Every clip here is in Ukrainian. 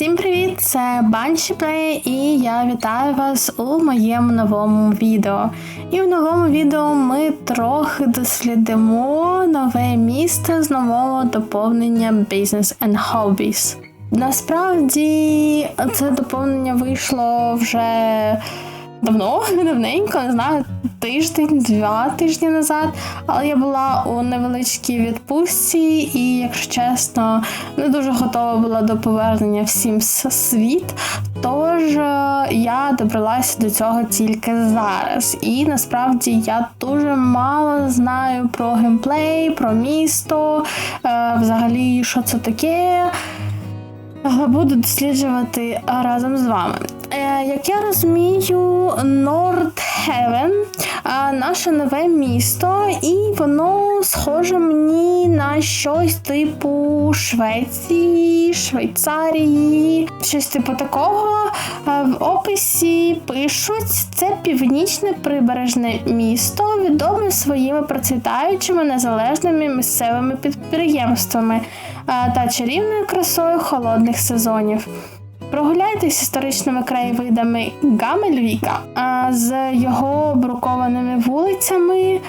Всім привіт! Це Банші Плей і я вітаю вас у моєму новому відео. І в новому відео ми трохи дослідимо нове місце з нового доповнення Business and Hobbies. Насправді це доповнення вийшло вже давно, давненько, не знаю, тиждень, два тижні назад. Але я була у невеличкій відпустці, і, якщо чесно, не дуже готова була до повернення всім світ. Тож е, я добралася до цього тільки зараз. І насправді я дуже мало знаю про геймплей, про місто, е, взагалі, що це таке. Буду досліджувати разом з вами. Е, як я розумію, Нордхевен наше нове місто, і воно схоже мені на щось типу Швеції, Швейцарії, щось типу такого. В описі пишуть, це північне прибережне місто, відоме своїми процвітаючими незалежними місцевими підприємствами та чарівною красою холодних сезонів. Прогуляйтесь історичними краєвидами Гамельвіка з його брукованими вулицями,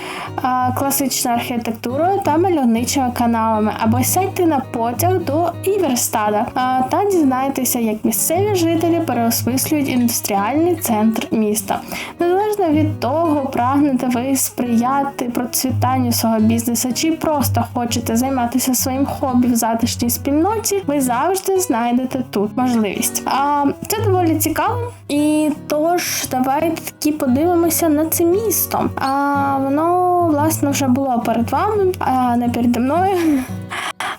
класичною архітектурою та мальовничими каналами, або сядьте на потяг до Іверстада та дізнайтеся, як місцеві жителі переосмислюють індустріальний центр міста. Незалежно від того, прагнете ви сприяти процвітанню свого бізнесу, чи просто хочете займатися своїм хобі в затишній спільноті, ви завжди знайдете тут можливість можливість. А це доволі цікаво. І тож, давайте таки подивимося на це місто. А воно, власне, вже було перед вами, а не переді мною.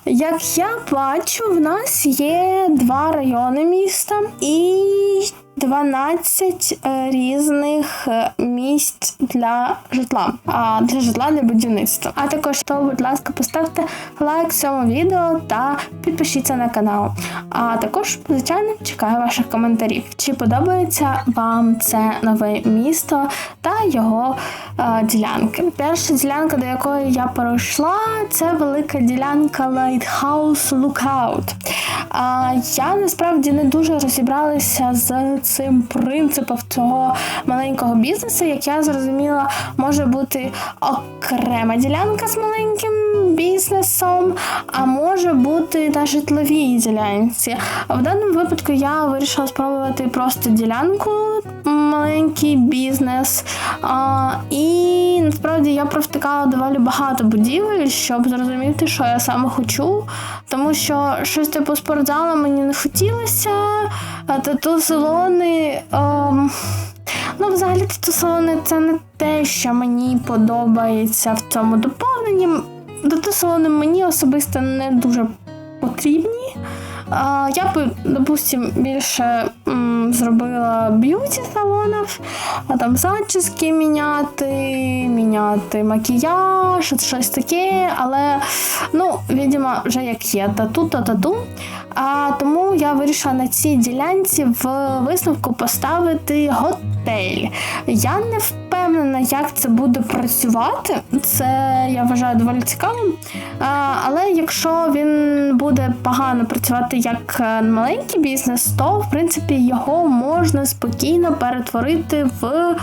Як я бачу, в нас є два райони міста і 12 е, різних е, місць для житла, а для житла для будівництва. А також то, будь ласка, поставте лайк цьому відео та підпишіться на канал. А також, звичайно, чекаю ваших коментарів. Чи подобається вам це нове місто та його е, ділянки? Перша ділянка, до якої я перейшла, це велика ділянка Lighthouse Lookout. А я насправді не дуже розібралася з цим принципом цього маленького бізнесу, як я зрозуміла, може бути окрема ділянка з маленьким бізнесом, а може бути на житловій ділянці. А в даному випадку я вирішила спробувати просто ділянку, маленький бізнес. А, І насправді я провтикала доволі багато будівель, щоб зрозуміти, що я саме хочу. Тому що щось типу спортзалу мені не хотілося, а тату салони. Ем... Ну, взагалі, тату салони це не те, що мені подобається в цьому доповненні. Тату-салони мені особисто не дуже потрібні. А, Я б, допустим, більше м, зробила б'юті салонів, а там зачіски міняти, міняти макіяж, щось таке, але ну, відомо, вже як є тату та тату. А тому я вирішила на цій ділянці в висновку поставити готель. Я не впевнена, як це буде працювати. Це я вважаю доволі цікавим. Але якщо він буде погано працювати як е, маленький бізнес, то в принципі його можна спокійно перетворити в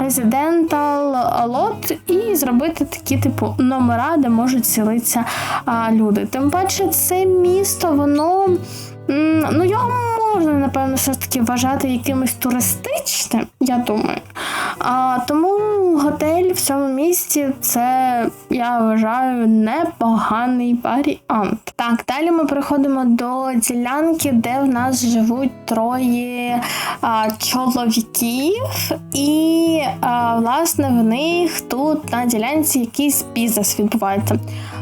резидентал лот і зробити такі типу номера, де можуть селитися люди. Тим паче, це місто, воно ну його можна, напевно, все ж таки вважати якимось туристичним, я думаю. А, Тому готель в цьому місці це, я вважаю, непоганий варіант. Так, далі ми переходимо до ділянки, де в нас живуть троє а, чоловіків, і, а, власне, в них тут на ділянці якийсь бізнес відбувається.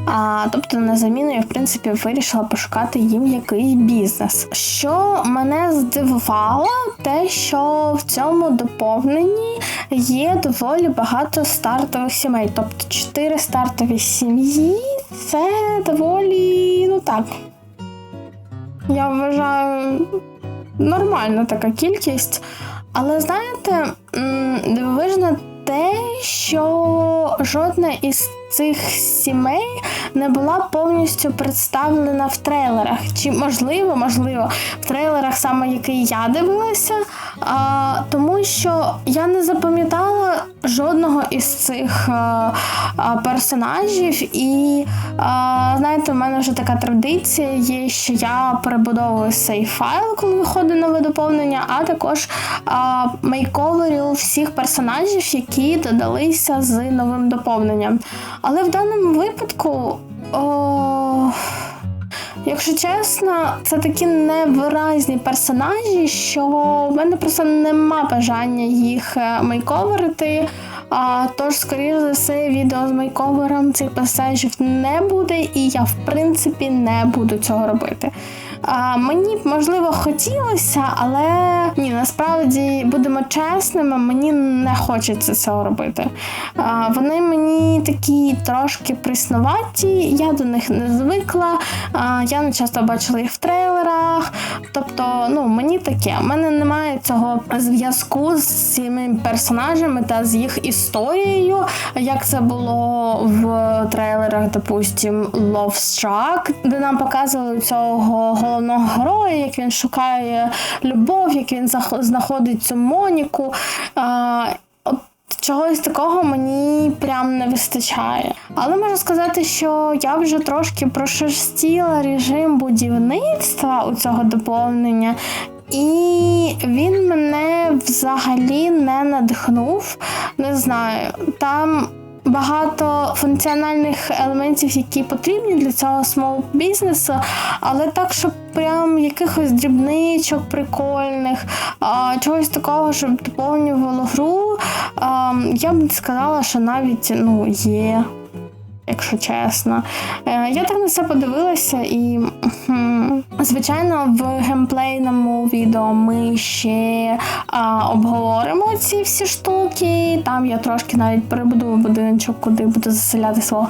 А, Тобто, на заміну я в принципі вирішила пошукати їм якийсь бізнес. Що мене здивувало, те, що в цьому доповненні є доволі багато стартових сімей. Тобто 4 стартові сім'ї це доволі, ну так. Я вважаю нормальна така кількість. Але знаєте, дивовижно те, що жодна із цих сімей не була повністю представлена в трейлерах. Чи можливо, можливо, в трейлерах, саме який я дивилася, а, тому що я не запам'ятала жодного із цих а, а, персонажів, і а, знаєте, в мене вже така традиція є, що я перебудовую цей файл, коли виходить нове доповнення, а також а, мейковерю всіх персонажів, які додалися з новим доповненням. Але в даному випадку. О... Якщо чесно, це такі невиразні персонажі, що в мене просто нема бажання їх е, мейковерити. А, Тож, скоріше за все, відео з мейковером цих персонажів не буде, і я в принципі не буду цього робити. А, Мені б можливо хотілося, але ні, насправді будемо чесними, мені не хочеться цього робити. А, Вони мені такі трошки приснуваті, я до них не звикла. А, Я не часто бачила їх в трейлерах. Тобто, ну мені таке. У мене немає цього зв'язку з цими персонажами та з їх історією, як це було в трейлерах, допустим, Love Struck, де нам показували цього головного героя, як він шукає любов, як він знаходить цю Моніку. От Чогось такого мені прям не вистачає. Але можу сказати, що я вже трошки прошерстіла режим будівництва у цього доповнення, і він мене взагалі не надихнув. Не знаю, там багато функціональних елементів, які потрібні для цього смол бізнесу, але так, щоб прям якихось дрібничок прикольних, а, чогось такого, щоб доповнювало гру. А, я б сказала, що навіть ну, є якщо чесно. Е, я так на це подивилася, і звичайно, в геймплейному відео ми ще обговоримо ці всі штуки. Там я трошки навіть перебудую будиночок, куди буду заселяти свого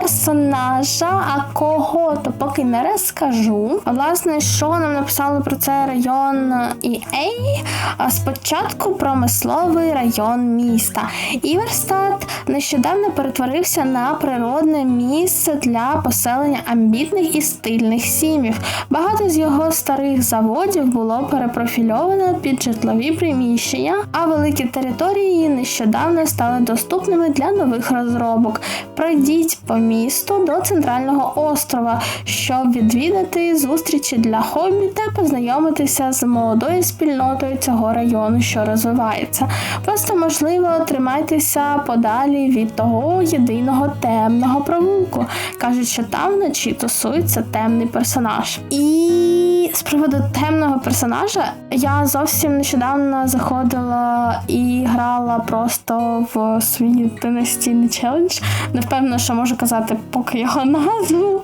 персонажа, а кого, то поки не розкажу. Власне, що нам написали про цей район EA? Спочатку промисловий район міста. Іверстат нещодавно перетворився на природне місце для поселення амбітних і стильних сім'їв. Багато з його старих заводів було перепрофільовано під житлові приміщення, а великі території нещодавно стали доступними для нових розробок. Пройдіть по місту до центрального острова, щоб відвідати зустрічі для хобі та познайомитися з молодою спільнотою цього району, що розвивається. Просто можливо тримайтеся подалі від того єдиного темного провулку. Кажуть, що там вночі тусується темний персонаж. І з приводу темного персонажа я зовсім нещодавно заходила і грала просто в свій династійний челендж. Не впевнена, що можу казати поки його назву.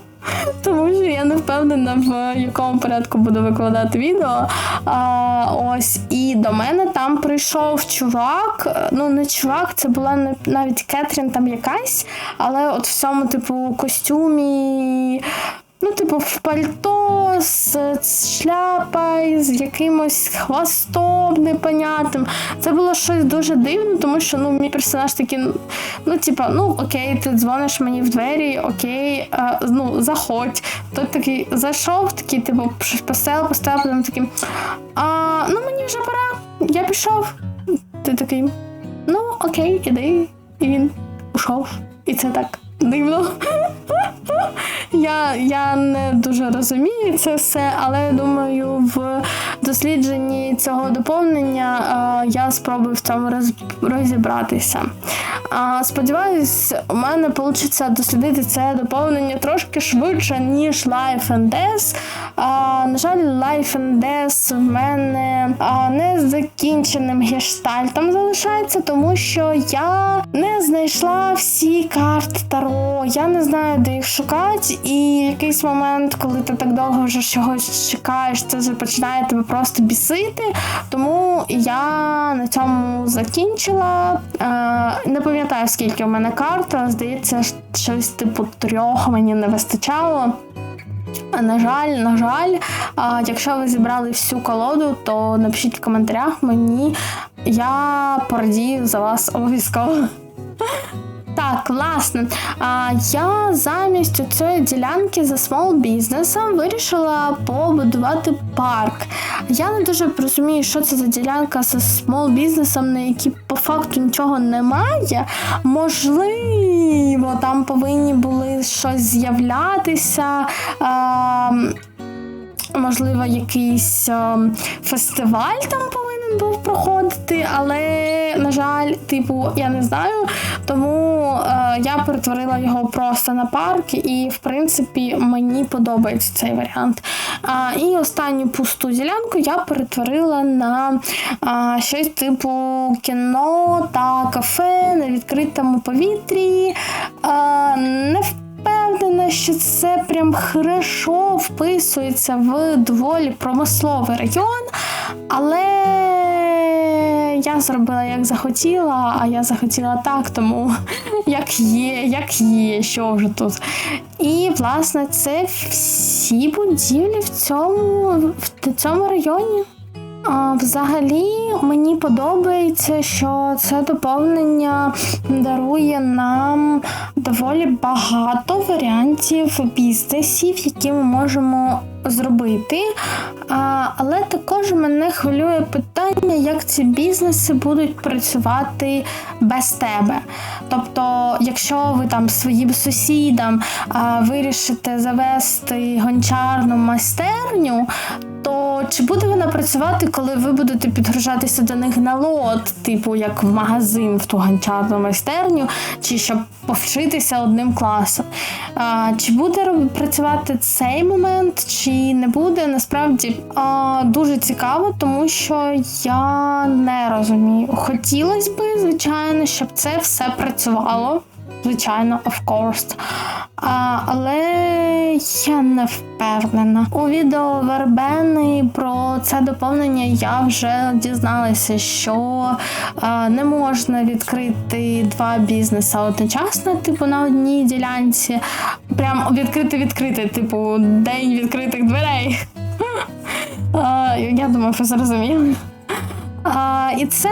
Тому що я не впевнена, в якому порядку буду викладати відео. А, Ось, і до мене там прийшов чувак. Ну, не чувак, це була навіть Кетрін там якась, але от в цьому, типу, костюмі Ну, типу, в пальто з, шляпою, з якимось хвостом непонятним. Це було щось дуже дивне, тому що ну, мій персонаж такий, ну, типу, ну окей, ти дзвониш мені в двері, окей, а, ну, заходь. Той такий зайшов, такий, типу, поставив, поставив, потім такий. А, ну мені вже пора, я пішов. Ти такий, ну окей, іди. І він ушов. І це так дивно. Я я не дуже розумію це все, але думаю, в дослідженні цього доповнення а, я спробую в цьому роз, розібратися. Сподіваюсь, у мене вийде дослідити це доповнення трошки швидше, ніж Life and Death. На жаль, Life and Death в мене не закінченим гештальтом залишається, тому що я не знайшла всі карти Таро. Я не знаю, де їх шукати, і якийсь момент, коли ти так довго вже чогось чекаєш, це починає тебе просто бісити. Тому я на цьому закінчила. Е, не пам'ятаю, скільки в мене карт, здається, щось типу трьох мені не вистачало. На жаль, на жаль, якщо ви зібрали всю колоду, то напишіть в коментарях мені. Я порадію за вас обов'язково. Так, власне, а я замість цієї ділянки за смол бізнесом вирішила побудувати парк. Я не дуже розумію, що це за ділянка з смол бізнесом, на якій по факту нічого немає. Можливо, там повинні були щось з'являтися. Можливо, якийсь а, фестиваль там повинен був проходити, але, на жаль, типу, я не знаю. Тому е, я перетворила його просто на парк, і, в принципі, мені подобається цей варіант. А, І останню пусту ділянку я перетворила на а, щось типу кіно та кафе на відкритому повітрі. А, не впевнена, що це прям хорошо вписується в доволі промисловий район, але я зробила як захотіла, а я захотіла так, тому як є, як є, що вже тут. І, власне, це всі будівлі в цьому, в цьому районі. А, Взагалі мені подобається, що це доповнення дарує нам доволі багато варіантів бізнесів, які ми можемо зробити. Але також мене хвилює питання, як ці бізнеси будуть працювати без тебе. Тобто, якщо ви там своїм сусідам вирішите завести гончарну майстерню, чи буде вона працювати, коли ви будете підгружатися до них на лот, типу як в магазин в ту гончарну майстерню, чи щоб повчитися одним класом? А, Чи буде працювати цей момент, чи не буде? Насправді а, дуже цікаво, тому що я не розумію. Хотілося би, звичайно, щоб це все працювало звичайно, of course. А, Але я не впевнена. У відео Вербени про це доповнення я вже дізналася, що а, не можна відкрити два бізнеси одночасно, типу на одній ділянці. Прям відкрити-відкрити, типу, день відкритих дверей. Я думаю, ви зрозуміли. І це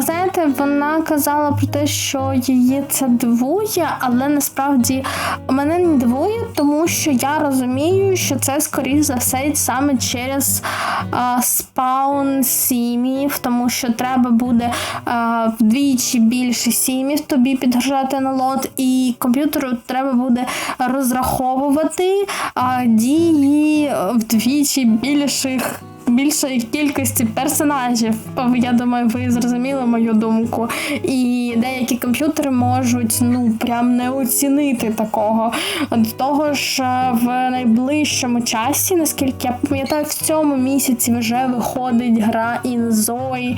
знаєте, вона казала про те, що її це дивує, але насправді мене не дивує, тому що я розумію, що це скоріш за все саме через а, спаун сім'їв, тому що треба буде а, вдвічі більше сім'їв тобі підгружати на лот, і комп'ютеру треба буде розраховувати а, дії вдвічі більших більшої кількості персонажів. Я думаю, ви зрозуміли мою думку. І деякі комп'ютери можуть ну прям не оцінити такого. До того ж, в найближчому часі, наскільки я пам'ятаю, в цьому місяці вже виходить гра Інзой,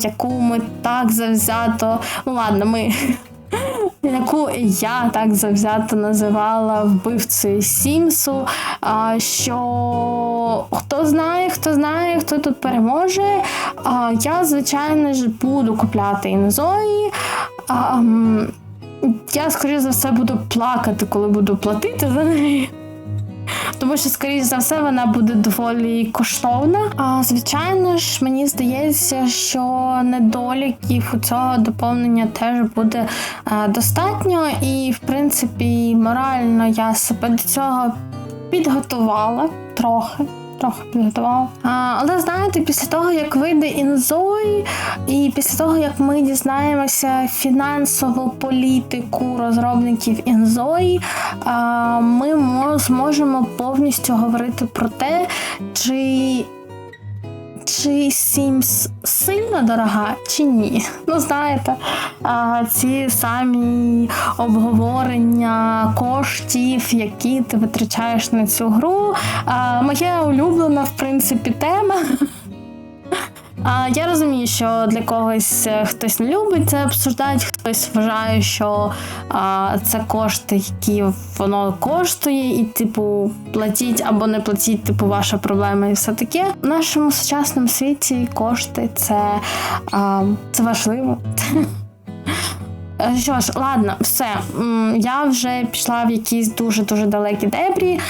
яку ми так завзято. Ну ладно, ми яку я так завзято називала вбивцею Сімсу. Що хто знає, хто знає, хто тут переможе. Я, звичайно ж, буду купляти інзої. Я, скоріше за все, буду плакати, коли буду платити за неї тому що, скоріш за все, вона буде доволі коштовна. А звичайно ж, мені здається, що недоліків у цього доповнення теж буде а, достатньо, і в принципі морально я себе до цього підготувала трохи трохи підготувала. А, Але знаєте, після того, як вийде інзой, і після того, як ми дізнаємося фінансову політику розробників інзої, ми зможемо повністю говорити про те, чи чи Sims сильно дорога, чи ні. Ну, знаєте, ці самі обговорення коштів, які ти витрачаєш на цю гру. Моя улюблена, в принципі, тема. А я розумію, що для когось е, хтось не любить це обсуждати, хтось вважає, що а, це кошти, які воно коштує, і, типу, платіть або не платіть, типу, ваша проблема, і все таке. В нашому сучасному світі кошти це, а, це важливо. Е, Що ж, ладно, все. Я вже пішла в якісь дуже-дуже далекі дебрі,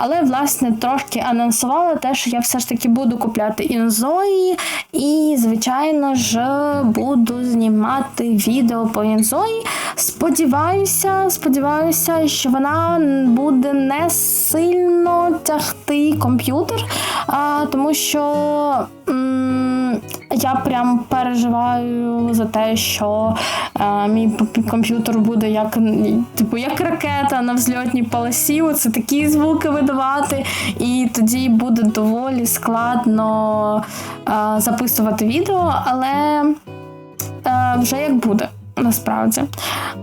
але власне трошки анонсувала те, що я все ж таки буду купляти інзої, і, звичайно ж, буду знімати відео по інзої. Сподіваюся, сподіваюся, що вона буде не сильно тягти комп'ютер, тому що. Я прям переживаю за те, що е, мій комп'ютер буде як типу як ракета на взльотній полосі. Оце такі звуки видавати, і тоді буде доволі складно е, записувати відео, але е, вже як буде. Насправді,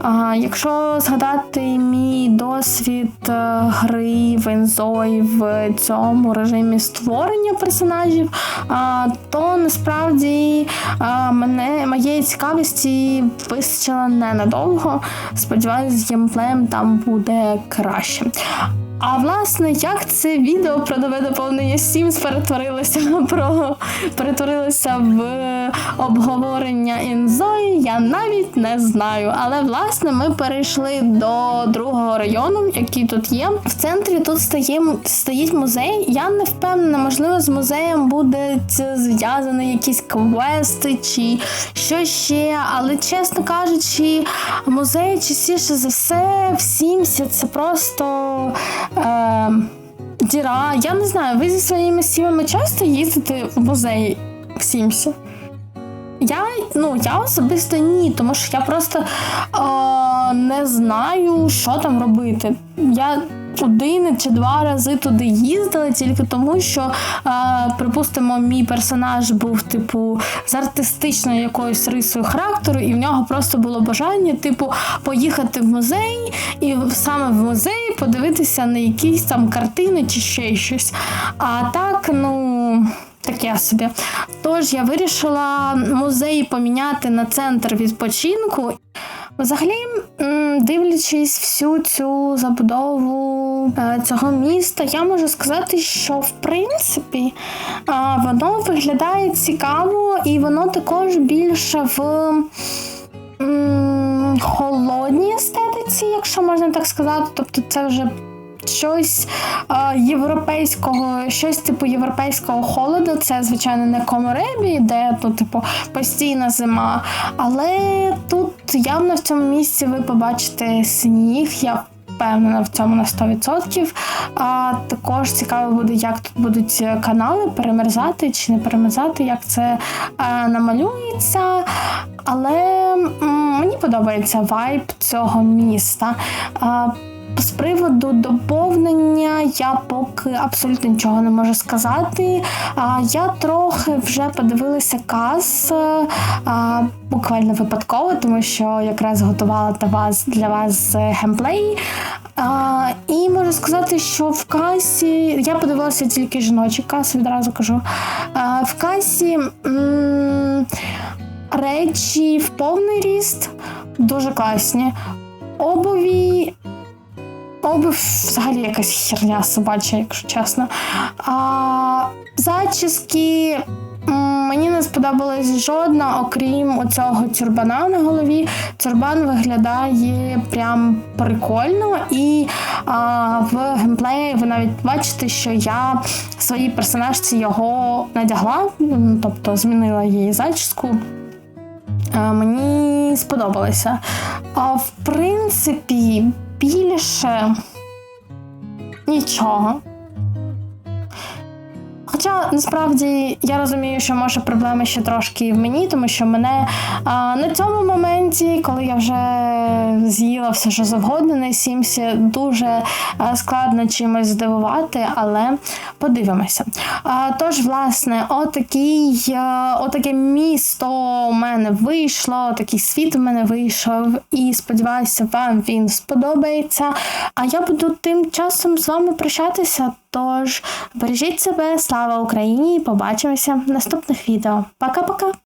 а, якщо згадати мій досвід е, гри в Enzoy в цьому режимі створення персонажів, а, то насправді а, мене моєї цікавості вистачило ненадовго. Сподіваюсь, з геймплеєм там буде краще. А власне, як це відео про нове доповнення Sims перетворилося про перетворилося в обговорення інзої, я навіть не знаю. Але власне ми перейшли до другого району, який тут є. В центрі тут стає, стоїть музей. Я не впевнена, можливо, з музеєм буде зв'язані якісь квести чи що ще. Але чесно кажучи, музей частіше за все в Сімсі це просто. Е, Діра, я не знаю, ви зі своїми сім'ями часто їздите в музей в Сімсі? Я, ну, я особисто ні, тому що я просто е, не знаю, що там робити. Я один чи два рази туди їздила тільки тому, що, е, припустимо, мій персонаж був, типу, з артистичною якоюсь рисою характеру, і в нього просто було бажання, типу, поїхати в музей і саме в музеї подивитися на якісь там картини чи ще щось. А так, ну. Таке собі. Тож я вирішила музей поміняти на центр відпочинку. Взагалі, дивлячись всю цю забудову цього міста, я можу сказати, що в принципі е, воно виглядає цікаво, і воно також більше в холодній естетиці, якщо можна так сказати. Тобто, це вже щось е, європейського, щось типу європейського холоду. Це, звичайно, не Коморебі, де тут, типу, постійна зима. Але тут явно в цьому місці ви побачите сніг. Я Впевнена в цьому на 100%. А також цікаво буде, як тут будуть канали перемерзати чи не перемерзати, як це е, намалюється. Але мені подобається вайб цього міста. З приводу доповнення я поки абсолютно нічого не можу сказати. Я трохи вже подивилася каз буквально випадково, тому що якраз готувала для вас для вас геймплей. А, І можу сказати, що в касі я подивилася тільки жіночі каси, відразу кажу. А, В касі речі в повний ріст дуже класні. Обуві Обув взагалі якась херня собача, якщо чесно. А, Зачіски мені не сподобалась жодна, окрім оцього тюрбана на голові. Тюрбан виглядає прям прикольно, і а, в геймплеї ви навіть бачите, що я своїй персонажці його надягла, тобто змінила її зачіску. Мені сподобалося. А в принципі, більше нічого. Хоча насправді я розумію, що може проблеми ще трошки в мені, тому що мене а, на цьому моменті, коли я вже з'їла все, що завгодно на Сімсі, дуже складно чимось здивувати, але подивимося. А, тож, власне, отакий, отаке місто у мене вийшло, такий світ у мене вийшов, і сподіваюся, вам він сподобається. А я буду тим часом з вами прощатися. Тож бережіть себе, слава Україні! Побачимося в наступних відео. Пока-пока!